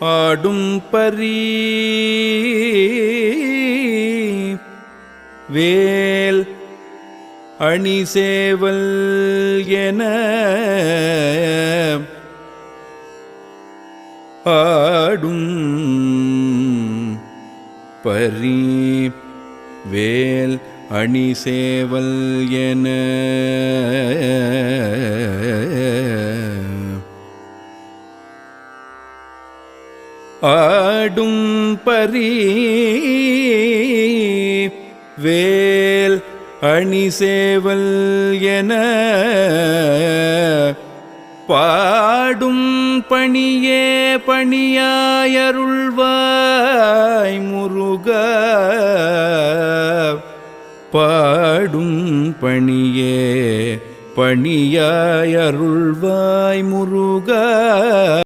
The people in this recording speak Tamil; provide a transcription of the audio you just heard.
ஆடும் பரி வேல் அணிசேவல் என ஆடும் பரி வேல் அணிசேவல் என ஆடும் பரி வேல் அணிசேவல் என பாடும் பணியே பணியாயருள்வாய் முருக. பாடும் பணியே பணியாயருள்வாய் முருக.